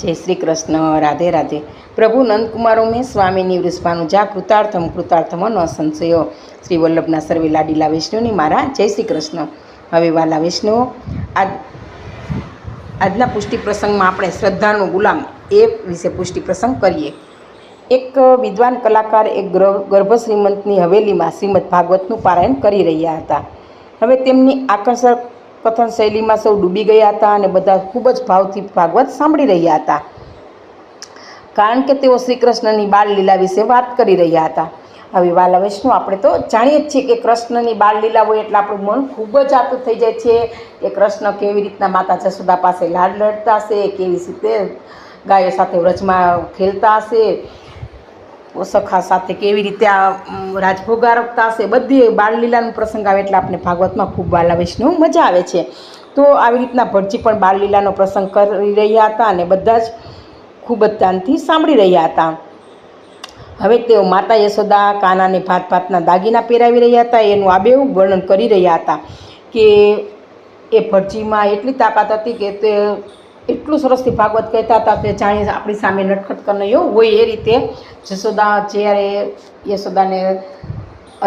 જય શ્રી કૃષ્ણ, રાધે રાધે. પ્રભુ નંદકુમારો, મેં સ્વામીની વૃષભાનું જા કૃતાર્થમ કૃતાર્થમ ન સંશયો. શ્રી વલ્લભના સર્વે લાડીલા વિષ્ણુની મારા જય શ્રી કૃષ્ણ. હવે વાલા વિષ્ણુઓ આજ, આજના પુષ્ટિ પ્રસંગમાં આપણે શ્રદ્ધાનો ગુલામ એ વિશે પુષ્ટિ પ્રસંગ કરીએ. એક વિદ્વાન કલાકાર, એક ગ્ર- ગર્ભ શ્રીમંતની હવેલીમાં શ્રીમદ ભાગવતનું પારાયણ કરી રહ્યા હતા. હવે તેમની આકર્ષક કથન શૈલીમાં સૌ ડૂબી ગયા હતા અને બધા ખૂબ જ ભાવથી ભાગવત સાંભળી રહ્યા હતા. કારણ કે તેઓ શ્રી કૃષ્ણની બાળ લીલા વિશે વાત કરી રહ્યા હતા. હવે વાલા વૈષ્ણવ, આપણે તો જાણીએ જ છીએ કે કૃષ્ણની બાળ લીલા હોય એટલે આપણું મન ખૂબ જ આતુર થઈ જાય છે કે કૃષ્ણ કેવી રીતના માતા જશોદા પાસે લાડ લડતા હશે, કેવી રીતે ગાયો સાથે વ્રજમાં ખેલતા હશે સખા સાથે કેવી રીતે આ રાજભોગા રખતા હશે, બધી બાળલીલાનો પ્રસંગ આવે એટલે આપણે ભાગવતમાં ખૂબ બાલા વૈષ્ણવ મજા આવે છે. તો આવી રીતના ભટજી પણ બાળલીલાનો પ્રસંગ કરી રહ્યા હતા અને બધા જ ખૂબ જ ધ્યાનથી સાંભળી રહ્યા હતા. હવે તેઓ માતા યશોદા કાનાને ભાત ભાતના દાગીના પહેરાવી રહ્યા હતા. એનું આબેહૂબ વર્ણન કરી રહ્યા હતા કે એ ભટજીમાં એટલી તાકાત હતી કે તે એટલું સરસથી ભાગવત કહેતા હતા કે જાણે આપણી સામે નટખટ એવું હોય એ રીતે જશોદા જ્યારે યશોદાને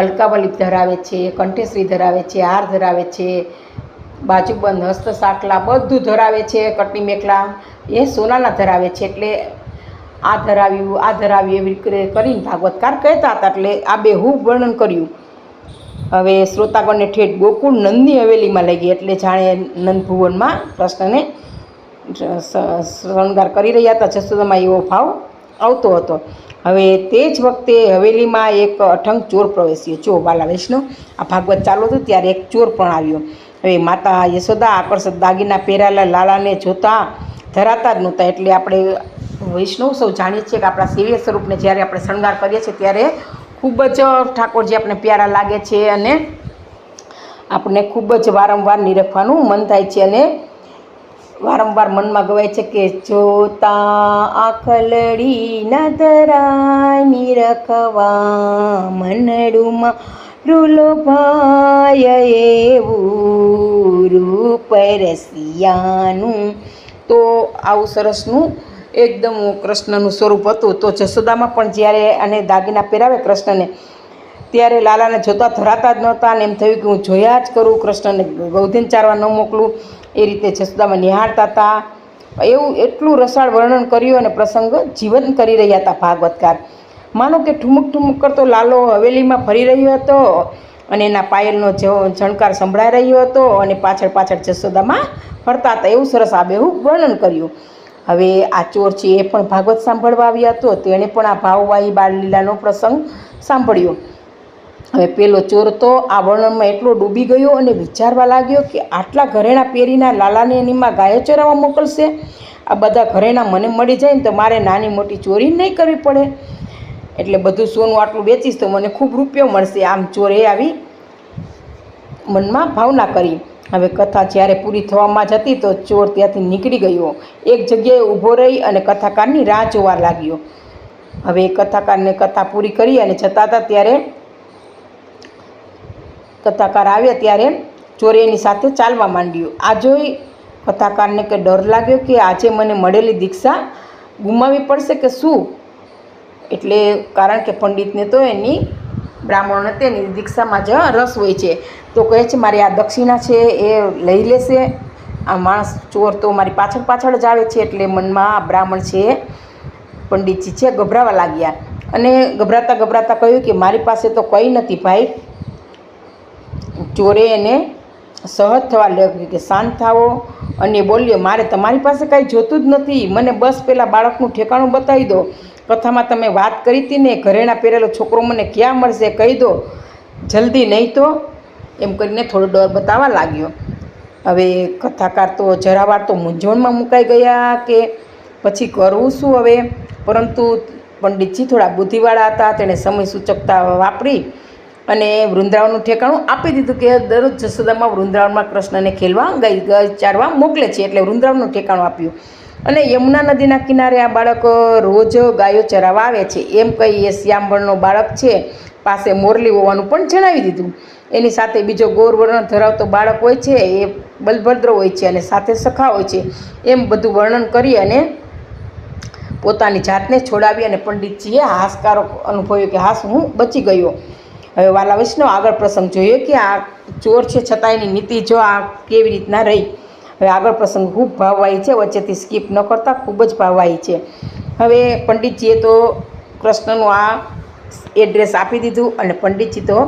અલકાવલી ધરાવે છે, કંઠેશ્રી ધરાવે છે, હાર ધરાવે છે, બાજુબંધ હસ્ત સાકલા બધું ધરાવે છે, કટની મેકલા એ સોનાના ધરાવે છે. એટલે આ ધરાવ્યું આ ધરાવ્યું એવી રીતે કરીને ભાગવતકાર કહેતા હતા. એટલે આ બે હું વર્ણન કર્યું. હવે શ્રોતાગણને ઠેઠ ગોકુળ નંદની હવેલીમાં લઈ ગઈ. એટલે જાણે નંદ ભુવનમાં શૃંગાર કરી રહ્યા હતા. જસોદામાં એવો ભાવ આવતો હતો. હવે તે જ વખતે હવેલીમાં એક અઠંગ ચોર પ્રવેશ્યો. જો, બાલા વૈષ્ણવ, આ ભાગવત ચાલુ હતું ત્યારે એક ચોર પણ આવ્યો. હવે માતા યશોદા આકર્ષક દાગીના પહેરાયેલા લાલાને જોતા ધરાતા જ નહોતા. એટલે આપણે વૈષ્ણવ સૌ જાણીએ છીએ કે આપણા સેવ્ય સ્વરૂપને જ્યારે આપણે શણગાર કરીએ છીએ ત્યારે ખૂબ જ ઠાકોરજી આપણે પ્યારા લાગે છે અને આપણને ખૂબ જ વારંવાર નિરખવાનું મન થાય છે અને વારંવાર મનમાં ગવાય છે કે જોતા આખલડી ના ધરાય નિરખવા મનડુમાં રૂલો ભાય એવું રૂપ તો આવું સરસનું એકદમ કૃષ્ણનું સ્વરૂપ હતું. તો જશોદામાં પણ જ્યારે અને દાગીના પહેરાવે કૃષ્ણને ત્યારે લાલાને જોતા ધરાતા જ નહોતા અને એમ થયું કે હું જોયા જ કરું, કૃષ્ણને ગૌધન ચારવા ન મોકલું. એ રીતે જસોદામાં નિહાળતા હતા. એવું એટલું રસાળ વર્ણન કર્યું અને પ્રસંગ જીવંત કરી રહ્યા હતા ભાગવતકાર. માનો કે ઠુમુક ઠુમુક કરતો લાલો હવેલીમાં ફરી રહ્યો હતો અને એના પાયલનો જ- ઝણકાર સંભળાઈ રહ્યો હતો અને પાછળ પાછળ જસોદામાં ફરતા હતા. એવું સરસ આબેહૂબ વર્ણન કર્યું. હવે આ ચોર છે એ પણ ભાગવત સાંભળવા આવ્યો હતો તેણે પણ આ ભાવવાહી બાળલીલાનો પ્રસંગ સાંભળ્યો. હવે પેલો ચોર તો આ વર્ણનમાં એટલો ડૂબી ગયો અને વિચારવા લાગ્યો કે આટલા ઘરેણા પહેરીના લાલાને એનીમાં ગાયો ચરાવવા મોકલશે? આ બધા ઘરેણા મને મળી જાય ને તો મારે નાની મોટી ચોરી નહીં કરવી પડે. એટલે બધું સોનું આટલું વેચીશ તો મને ખૂબ રૂપિયો મળશે. આમ ચોરે આવી મનમાં ભાવના કરી. હવે કથા જ્યારે પૂરી થવામાં જ હતી તો ચોર ત્યાંથી નીકળી ગયો. એક જગ્યાએ ઊભો રહી અને કથાકારની રાહ જોવા લાગ્યો. હવે કથાકારને કથા પૂરી કરી અને જતા હતા ત્યારે કથાકાર આવ્યા ત્યારે ચોરે એની સાથે ચાલવા માંડ્યું. આ જોઈ કથાકારને કે ડર લાગ્યો કે આજે મને મળેલી દીક્ષા ગુમાવવી પડશે કે શું? એટલે કારણ કે પંડિતને તો એની બ્રાહ્મણને તેની દીક્ષામાં જ રસ હોય છે. તો કહે છે, મારી આ દક્ષિણા છે એ લઈ લેશે. આ માણસ ચોર તો મારી પાછળ પાછળ જ આવે છે એટલે મનમાં આ બ્રાહ્મણ છે પંડિતજી છે ગભરાવા લાગ્યા. અને ગભરાતા ગભરાતા કહ્યું કે, મારી પાસે તો કંઈ નથી ભાઈ. ચોરે એને સહજ થવા લાગ્યું કે શાંત થાવો. અને બોલ્યો, મારે તમારી પાસે કાંઈ જોતું જ નથી. મને બસ પહેલાં બાળકનું ઠેકાણું બતાવી દો. કથામાં તમે વાત કરી હતી ને, ઘરેણા પહેરેલો છોકરો મને ક્યાં મળશે કહી દો. જલ્દી નહીં તો? એમ કરીને થોડો ડર બતાવવા લાગ્યો. હવે કથાકાર તો જરાવાર તો મૂંઝવણમાં મુકાઈ ગયા કે પછી કરવું શું હવે? પરંતુ પંડિતજી થોડા બુદ્ધિવાળા હતા, તેણે સમય સૂચકતા વાપરી. અને વૃંદાવનનું ઠેકાણું આપી દીધું કે દરરોજ જસોદામાં વૃંદાવનમાં કૃષ્ણને ખેલવા ગાય ચારવા મોકલે છે એટલે વૃંદાવનનું ઠેકાણું આપ્યું. અને યમુના નદીના કિનારે આ બાળક રોજ ગાયો ચરાવવા આવે છે. એમ કહી એ શ્યામબળનો બાળક છે, પાસે મોરલી હોવાનું પણ જણાવી દીધું. એની સાથે બીજો ગૌરવર્ણ ધરાવતો બાળક હોય છે, એ બલભદ્ર હોય છે અને સાથે સખા હોય છે. એમ બધું વર્ણન કરી અને પોતાની જાતને છોડાવી અને પંડિતજીએ હાસકારો અનુભવ્યો કે હાશ હું બચી ગયો. હવે વાલા વૈષ્ણવ આગળ પ્રસંગ જોઈએ કે આ ચોર છે છતાં એની નીતિ જો આ કેવી રીતના રહી? હવે આગળ પ્રસંગ ખૂબ ભાવવાહી છે, વચ્ચેથી સ્કીપ ન કરતા ખૂબ જ ભાવવાહી છે. હવે પંડિતજીએ તો કૃષ્ણનું આ એડ્રેસ આપી દીધું અને પંડિતજી તો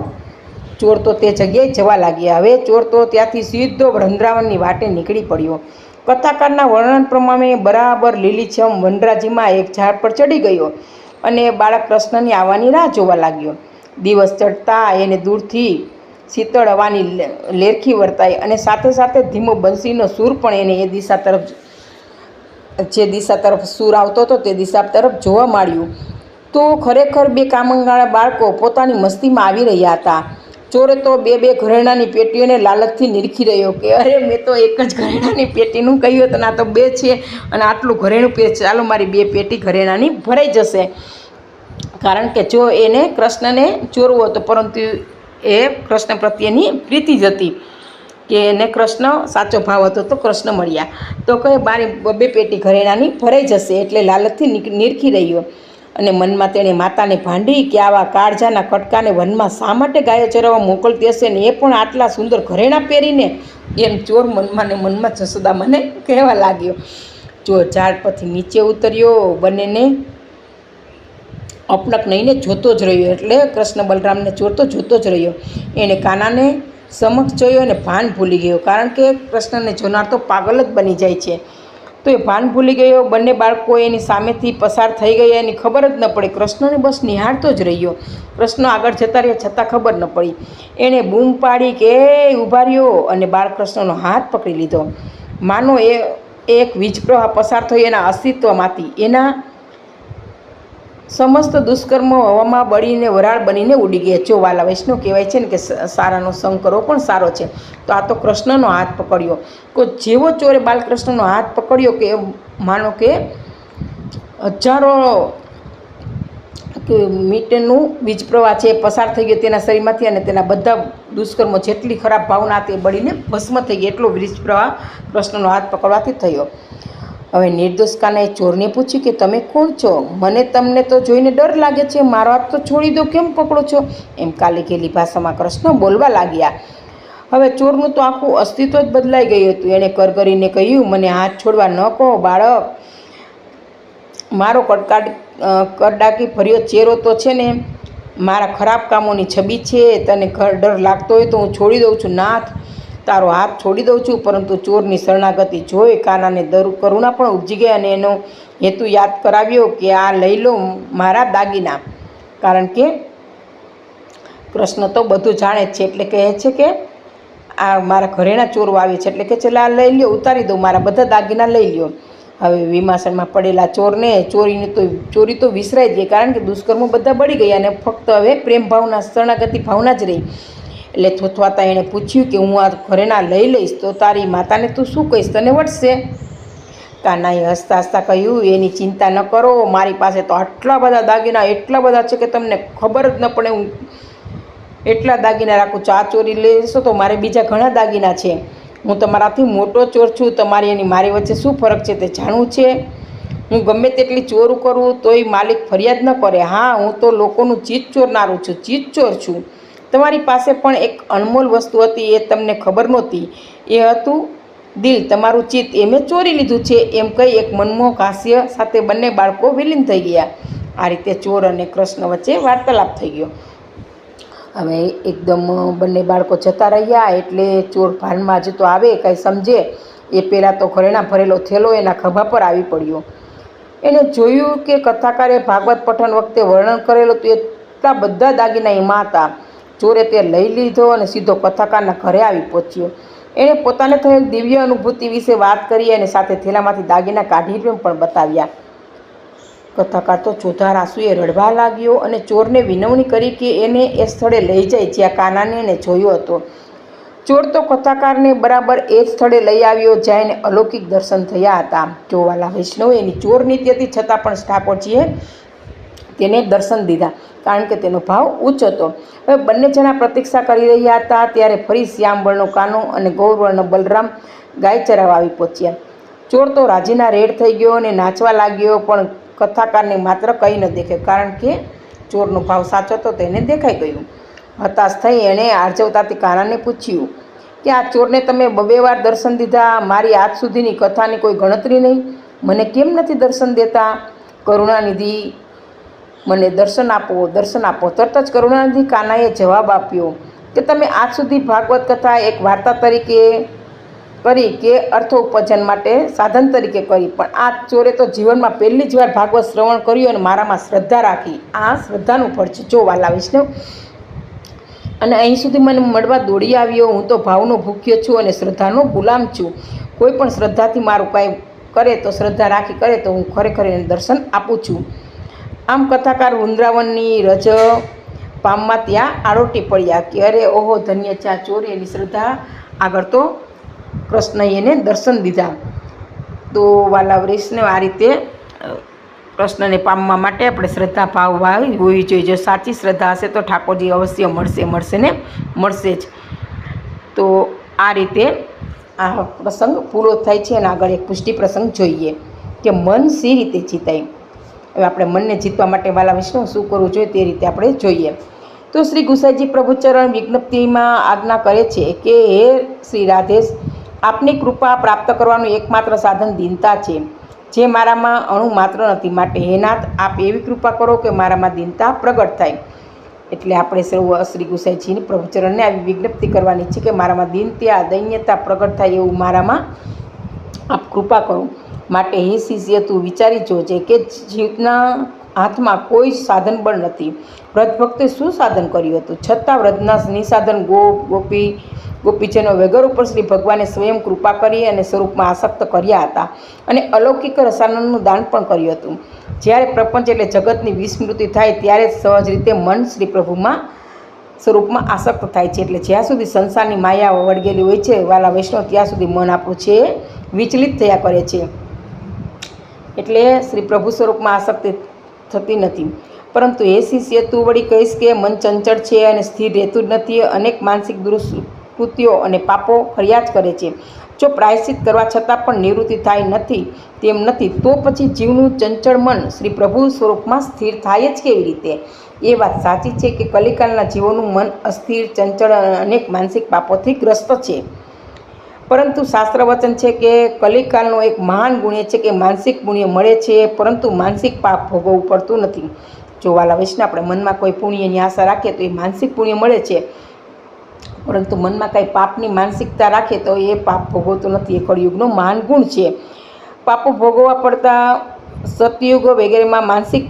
ચોર તો તે જગ્યાએ જવા લાગ્યા. હવે ચોર તો ત્યાંથી સીધો વૃંદાવનની વાટે નીકળી પડ્યો. કથાકારના વર્ણન પ્રમાણે બરાબર લીલીછમ વનરાજીમાં એક ઝાડ પર ચડી ગયો અને બાળક કૃષ્ણની આવવાની રાહ જોવા લાગ્યો. દિવસ ચડતા એને દૂરથી શીતળ હવાની લેરખી વર્તાઈ અને સાથે સાથે ધીમો બંસીનો સૂર પણ એને એ દિશા તરફ જે દિશા તરફ સૂર આવતો હતો તે દિશા તરફ જોવા મળ્યું તો ખરેખર બે કામંગાળા બાળકો પોતાની મસ્તીમાં આવી રહ્યા હતા. ચોરે તો બે બે ઘરેણાની પેટીઓને લાલચથી નિરખી રહ્યો કે, અરે, મેં તો એક જ ઘરેણાની પેટીનું કહ્યું હતું, ને આ તો બે છે અને આટલું ઘરેણું ચાલો મારી બે પેટી ઘરેણાની ભરાઈ જશે. કારણ કે જો એને કૃષ્ણને ચોરવો હતો, પરંતુ એ કૃષ્ણ પ્રત્યેની પ્રીતિ જ હતી કે એને કૃષ્ણ સાચો ભાવ હતો તો કૃષ્ણ મળ્યા. તો કહે મારી બબે પેટી ઘરેણાની ભરાઈ જશે એટલે લાલચથી નિરખી રહ્યો. અને મનમાં તેણે માતાને ભાંડી કે આવા કાળજાના કટકાને વનમાં શા માટે ગાયો ચરાવવા મોકલતી હશે ને એ પણ આટલા સુંદર ઘરેણાં પહેરીને? એમ ચોર મનમાં ને મનમાં જસોદા મને કહેવા લાગ્યો. જો ઝાડ પરથી નીચે ઉતર્યો, બંનેને અપલક નહીંને જોતો જ રહ્યો. એટલે કૃષ્ણ બલરામને ચોરતો જોતો જ રહ્યો. એણે કાનાને સમક્ષ જોયો અને ભાન ભૂલી ગયો. કારણ કે કૃષ્ણને જોનાર તો પાગલ જ બની જાય છે. તો એ ભાન ભૂલી ગયો. બંને બાળકો એની સામેથી પસાર થઈ ગયા. એની ખબર જ ન પડી. કૃષ્ણને બસ નિહાળતો જ રહ્યો. કૃષ્ણ આગળ જતા રહ્યા છતાં ખબર ન પડી. એણે બૂમ પાડી કે ઊભા રહ્યો. અને બાળકૃષ્ણનો હાથ પકડી લીધો. માનો એ એક વીજ પ્રવાહ પસાર થયો એના અસ્તિત્વમાંથી. એના સમસ્ત દુષ્કર્મો હવામાં બળીને વરાળ બનીને ઉડી ગયા. જો વાલા વૈષ્ણવ કહેવાય છે ને કે સારાનો સંગ કરવો પણ સારો છે. તો આ તો કૃષ્ણનો હાથ પકડ્યો. તો જેવો ચોરે બાલકૃષ્ણનો હાથ પકડ્યો કે માનો કે હજારો કે મીટરનું વીજ પ્રવાહ છે પસાર થઈ ગયો તેના શરીરમાંથી અને તેના બધા દુષ્કર્મો જેટલી ખરાબ ભાવના હતી બળીને ભસ્મ થઈ ગઈ એટલો વીજ પ્રવાહ કૃષ્ણનો હાથ પકડવાથી થયો. હવે નિર્દોષ કાનાએ ચોરને પૂછ્યું કે તમે કોણ છો? મને તમને તો જોઈને ડર લાગે છે. મારો હાથ તો છોડી દો, કેમ પકડો છો? એમ કાલી ગયેલી ભાષામાં કૃષ્ણ બોલવા લાગ્યા. હવે ચોરનું તો આખું અસ્તિત્વ જ બદલાઈ ગયું હતું. એણે કરગરીને કહ્યું, મને હાથ છોડવા ન કહો, બાળક. મારો કડકાટ કરડાકી ભર્યો ચહેરો તો છે ને, મારા ખરાબ કામોની છબી છે. તને ડર લાગતો હોય તો હું છોડી દઉં છું. નાથ તારો હાથ છોડી દઉં છું, પરંતુ ચોરની શરણાગતિ જોઈ કાનાને દર કરુણા પણ ઉપજી ગઈ અને એનો હેતુ યાદ કરાવ્યો કે આ લઈ લો મારા દાગીના. કારણ કે કૃષ્ણ તો બધું જાણે છે, એટલે કહે છે કે આ મારા ઘરેણા ચોરો આવે છે, એટલે કે છેલ્લા આ લઈ લ્યો, ઉતારી દો મારા બધા દાગીના લઈ લ્યો. હવે વિમાસણમાં પડેલા ચોરને ચોરીને તો ચોરી તો વિસરાઈ ગઈ, કારણ કે દુષ્કર્મો બધા બળી ગયા અને ફક્ત હવે પ્રેમ ભાવના શરણાગતિ ભાવના જ રહી. એટલે થોથવાતા એણે પૂછ્યું કે હું આ ઘરેણા લઈ લઈશ, તો તારી માતાને તું શું કહીશ, તને વટશે? કાનાએ હસતા હસતા કહ્યું, એની ચિંતા ન કરો, મારી પાસે તો આટલા બધા દાગીના, એટલા બધા છે કે તમને ખબર જ ન પડે. હું એટલા દાગીના રાખું, ચા ચોરી લેશો તો મારે બીજા ઘણા દાગીના છે. હું તમારાથી મોટો ચોર છું, તમારી એની મારી વચ્ચે શું ફરક છે તે જાણવું છે? હું ગમે તેટલી ચોરું કરું, તોય માલિક ફરિયાદ ન કરે. હા, હું તો લોકોનું ચીજ ચોરનારું છું ચીજ ચોર છું. તમારી પાસે પણ એક અનમોલ વસ્તુ હતી એ તમને ખબર નહોતી. એ હતું દિલ. તમારું ચિત્ત એ મેં ચોરી લીધું છે એમ કહી એક મનમોહક હાસ્ય સાથે બંને બાળકો વિલીન થઈ ગયા. આ રીતે ચોર અને કૃષ્ણ વચ્ચે વાર્તાલાપ થઈ ગયો. હવે એકદમ બંને બાળકો જતા રહ્યા એટલે ચોર ભાનમાં તો આવે, કાંઈ સમજે. એ પહેલાં તો ઘરેણા ભરેલો થેલો એના ખભા પર આવી પડ્યો. એને જોયું કે કથાકારે ભાગવત પઠન વખતે વર્ણન કરેલું તો એટલા બધા દાગીના એમાં હતા. ચોરે તે લઈ લીધો અને સીધો કથાકારના ઘરે આવી પહોંચ્યો. એણે પોતાને થયેલ દિવ્ય અનુભૂતિ વિશે વાત કરી અને સાથે થેલામાંથી દાગીના કાઢીને પણ બતાવ્યા. કથાકાર તો ચોધાર આંસુએ રડવા લાગ્યો અને ચોરને વિનવણી કરી કે એને એ સ્થળે લઈ જાય જ્યાં કાનાને એને જોયો હતો. ચોર તો કથાકારને બરાબર એ જ સ્થળે લઈ આવ્યો જ્યાં એને અલૌકિક દર્શન થયા હતા. જોવાલા વૈષ્ણવ એની ચોર નીતિ હતી છતાં પણ ઠાકોરજીએ તેને દર્શન દીધા કારણ કે તેનો ભાવ ઊંચો હતો. હવે બંને જણા પ્રતીક્ષા કરી રહ્યા હતા ત્યારે ફરી શ્યામ વર્ણનો કાનો અને ગૌરવર્ણનો બલરામ ગાય ચરાવવા આવી પહોંચ્યા. ચોર તો રાજીના રેડ થઈ ગયો અને નાચવા લાગ્યો પણ કથાકારને માત્ર કંઈ ન દેખે કારણ કે ચોરનો ભાવ સાચો હતો તેને દેખાઈ ગયું. હતાશ થઈ એણે આર્જવતાથી કાનાને પૂછ્યું કે આ ચોરને તમે બબે વાર દર્શન દીધા, મારી આજ સુધીની કથાની કોઈ ગણતરી નહીં? મને કેમ નથી દર્શન દેતા? કરુણાનિધિ મને દર્શન આપો દર્શન આપો. તરત જ કરુણાનિધિ કાનાએ જવાબ આપ્યો કે તમે આજ સુધી ભાગવત કથા એક વાર્તા તરીકે કરી કે અર્થો ઉપજન માટે સાધન તરીકે કરી. પણ આ ચોરે તો જીવનમાં પહેલી જ વાર ભાગવત શ્રવણ કર્યું અને મારામાં શ્રદ્ધા રાખી. આ શ્રદ્ધાનું ફળ છે. જો વાલા વિષ્ણુ. અને અહીં સુધી મને મળવા દોડી આવ્યો. હું તો ભાવનો ભૂખ્યો છું અને શ્રદ્ધાનો ગુલામ છું. કોઈ પણ શ્રદ્ધાથી મારું કાંઈ કરે તો, શ્રદ્ધા રાખી કરે તો હું ખરેખર એને દર્શન આપું છું. આમ કથાકાર વૃંદાવનની રજ પામમાં ત્યાં આરોટી પડ્યા કે અરે ઓહો, ધન્ય ચા ચોર એની શ્રદ્ધા. આગળ તો કૃષ્ણએ એને દર્શન દીધા. તો વાલા વૈષ્ણવ આ રીતે કૃષ્ણને પામવા માટે આપણે શ્રદ્ધા ભાવ ભાવી હોવી જોઈએ. જો સાચી શ્રદ્ધા હશે તો ઠાકોરજી અવશ્ય મળશે મળશે ને મળશે જ. તો આ રીતે આ પ્રસંગ પૂરો થાય છે અને આગળ એક પુષ્ટિ પ્રસંગ જોઈએ કે મન સી રીતે જીતાય હવે આપણે મનને જીતવા માટે વાલા વિષ્ણુ શું કરવું જોઈએ તે રીતે આપણે જોઈએ. તો શ્રી ગુસાઈજી પ્રભુચરણ વિજ્ઞપ્તિમાં આજ્ઞા કરે છે કે, હે શ્રી રાધેશ, આપની કૃપા પ્રાપ્ત કરવાનું એકમાત્ર સાધન દીનતા છે, જે મારામાં અણુ માત્ર નથી. માટે હે નાથ, આપ એવી કૃપા કરો કે મારામાં દીનતા પ્રગટ થાય. એટલે આપણે સૌ શ્રી ગુસાઈજીની પ્રભુચરણને આવી વિજ્ઞપ્તિ કરવાની છે કે, મારામાં દીનતા, દૈન્યતા પ્રગટ થાય એવું મારામાં આપ કૃપા કરો. માટે હે શિષ્ય, તું વિચારી જોજે કે જીવના હાથમાં કોઈ સાધન બળ નથી. વ્રત ભક્તે શું સાધન કર્યું હતું? છતાં વ્રતના નિસાધન ગોપ ગોપી, ગોપીજનો વગર ઉપર શ્રી ભગવાને સ્વયં કૃપા કરી અને સ્વરૂપમાં આસક્ત કર્યા હતા અને અલૌકિક રસાનંદનું દાન પણ કર્યું હતું. જ્યારે પ્રપંચ એટલે જગતની વિસ્મૃતિ થાય ત્યારે સહજ રીતે મન શ્રી પ્રભુમાં સ્વરૂપમાં આસક્ત થાય છે. એટલે જ્યાં સુધી સંસારની માયા વળગેલી હોય છે, વાલા વૈષ્ણવ, ત્યાં સુધી મન આપણું છે, વિચલિત થયા કરે છે. એટલે શ્રી પ્રભુ સ્વરૂપમાં આસક્તિ થતી નથી. પરંતુ એ શિષ્ય તું વળી કહીશ કે મન ચંચળ છે અને સ્થિર રહેતું જ નથી, અનેક માનસિક દુષ્કૃતિઓ અને પાપો ફરિયાદ કરે છે. જો પ્રાયશ્ચિત કરવા છતાં પણ નિવૃત્તિ થાય નથી, તેમ નથી, તો પછી જીવનું ચંચળ મન શ્રી પ્રભુ સ્વરૂપમાં સ્થિર થાય જ કેવી રીતે? એ વાત સાચી છે કે કલિકાલના જીવોનું મન અસ્થિર, ચંચળ અને અનેક માનસિક પાપોથી ગ્રસ્ત છે. પરંતુ શાસ્ત્ર વચન છે કે કલિકાલનો એક મહાન ગુણ એ છે કે માનસિક પુણ્ય મળે છે, પરંતુ માનસિક પાપ ભોગવવું પડતું નથી. જો વાલા વૈષ્ણવ, આપણે મનમાં કોઈ પુણ્યની આશા રાખીએ તો એ માનસિક પુણ્ય મળે છે. પરંતુ મનમાં કાંઈ પાપની માનસિકતા રાખે તો એ પાપ ભોગવતું નથી. એ કળિયુગનો મહાન ગુણ છે. પાપો ભોગવવા પડતા સતયુગ વગેરેમાં માનસિક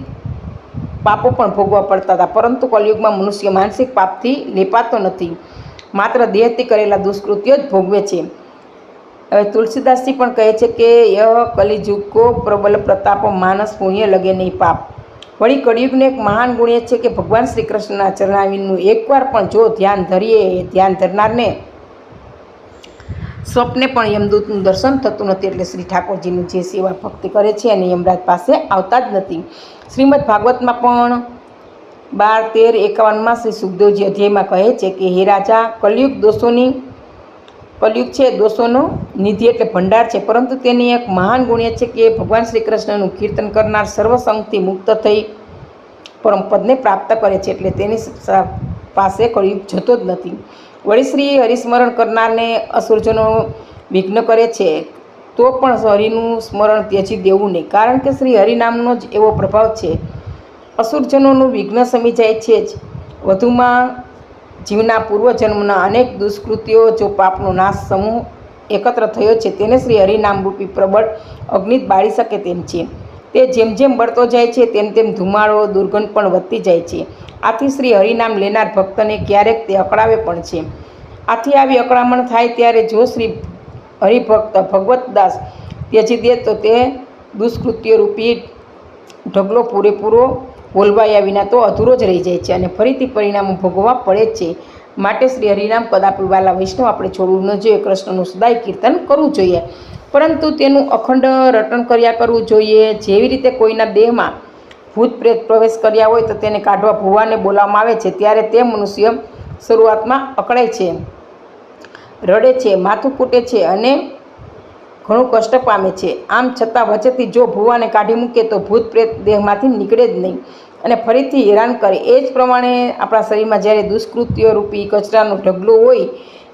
પાપો પણ ભોગવવા પડતા હતા, પરંતુ કલયુગમાં મનુષ્ય માનસિક પાપથી લેપાતો નથી. માત્ર દેહથી કરેલા દુષ્કૃત્યો જ ભોગવે છે. હવે તુલસીદાસજી પણ કહે છે કે, યહ કલિજુગ પ્રબલ પ્રતાપ માનસ પુણ્ય લગે નહીં પાપ. વળી કળિયુગને એક મહાન ગુણ એ છે કે, ભગવાન શ્રી કૃષ્ણના ચરણાવીનું એકવાર પણ જો ધ્યાન ધરીએ, ધ્યાન ધરનારને સ્વપ્ને પણ યમદૂતનું દર્શન થતું નથી એટલે શ્રી ઠાકોરજીનું જે સેવા ભક્તિ કરે છે અને યમરાજ પાસે આવતા જ નથી. શ્રીમદ ભાગવતમાં પણ બાર તેર એકાવનમાં શ્રી સુખદેવજી અધ્યાયમાં કહે છે કે, હે રાજા, કલયુગ દોષોની કલયુગ છે, દોષોનો નિધિ એટલે ભંડાર છે. પરંતુ તેની એક મહાન ગુણ્ય છે કે ભગવાન શ્રી કૃષ્ણનું કીર્તન કરનાર સર્વસંગથી મુક્ત થઈ પરમપદને પ્રાપ્ત કરે છે એટલે તેની પાસે કળિયુગ જતો જ નથી. વળી શ્રી હરિસ્મરણ કરનારને અસુરજનો વિઘ્ન કરે છે, તો પણ હરિનું સ્મરણ ત્યજી દેવું નહીં. કારણ કે શ્રી હરિનામનો જ એવો પ્રભાવ છે. અસુરજનોનું વિઘ્ન સમી જાય છે જ. વધુમાં જીવના પૂર્વજન્મના અનેક દુષ્કૃત્યો જો પાપનો નાશ સમૂહ એકત્ર થયો છે, તેને શ્રી હરિનામ રૂપી પ્રબળ અગ્નિ બાળી શકે તેમ છે. તે જેમ જેમ બળતો જાય છે, તેમ તેમ ધુમાડો, દુર્ગંધ પણ વધતી જાય છે. આથી શ્રી હરિનામ લેનાર ભક્તને ક્યારેક તે અકળાવે પણ છે. આથી આવી અકળામણ થાય ત્યારે જો શ્રી હરિભક્ત ભગવતદાસ ત્યજી દે તો તે દુષ્કૃત્ય રૂપી ઢગલો પૂરેપૂરો બોલવાયા વિના તો અધૂરો જ રહી જાય છે અને ફરીથી પરિણામો ભોગવવા પડે છે. માટે શ્રી હરિનામ કદાપી વાલા વૈષ્ણવ આપણે છોડવું ન જોઈએ, કૃષ્ણનું સદાય કીર્તન કરવું જોઈએ. પરંતુ તેનું અખંડ રટણ કર્યા કરવું જોઈએ. જેવી રીતે કોઈના દેહમાં ભૂત પ્રેત પ્રવેશ કર્યા હોય તો તેને કાઢવા ભૂવાને બોલાવવામાં આવે છે, ત્યારે તે મનુષ્ય શરૂઆતમાં અકળાય છે, રડે છે, માથું ફૂટે છે અને ઘણું કષ્ટ પામે છે. આમ છતાં વચ્ચેથી જો ભૂવાને કાઢી મૂકે તો ભૂત પ્રેત દેહમાંથી નીકળે જ નહીં અને ફરીથી હેરાન કરે. એ જ પ્રમાણે આપણા શરીરમાં જ્યારે દુષ્કૃત્યો રૂપી કચરાનો ઢગલો હોય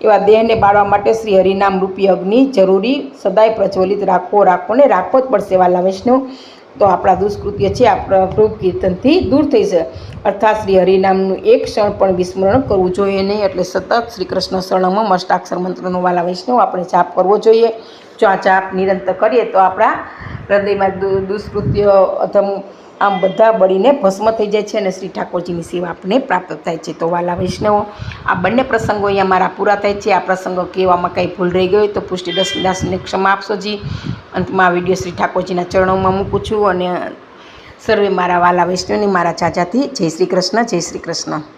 એવા દેહને બાળવા માટે શ્રી હરિનામ રૂપી અગ્નિ જરૂરી સદાય પ્રજ્વલિત રાખવો રાખો ને રાખવો જ પડશે વાલા વૈષ્ણવ. તો આપણા દુષ્કૃત્ય છે, આપણા પ્રભુ કીર્તનથી દૂર થઈ જાય અર્થાત શ્રી હરિનામનું એક ક્ષણ પણ વિસ્મરણ કરવું જોઈએ નહીં. એટલે સતત શ્રી કૃષ્ણ શરણમાં મષ્ટાક્ષર મંત્રનો વાલા વૈષ્ણવ આપણે જાપ કરવો જોઈએ. જો જાપ નિરંતર કરીએ તો આપણા હૃદયમાં દુષ્કૃત્ય અધમ આમ બધા બળીને ભસ્મ થઈ જાય છે અને શ્રી ઠાકોરજીની સેવા આપણને પ્રાપ્ત થાય છે. તો વાલા વૈષ્ણવો, આ બંને પ્રસંગો અહીંયા મારા પૂરા થાય છે. આ પ્રસંગો કહેવામાં કંઈ ભૂલ રહી ગઈ હોય તો પુષ્ટિ દસદાસને ક્ષમા આપશો જી. અંતમાં વીડિયો શ્રી ઠાકોરજીના ચરણોમાં મૂકું છું અને સર્વે મારા વાલા વૈષ્ણવની, મારા ચાચાથી જય શ્રી કૃષ્ણ, જય શ્રી કૃષ્ણ.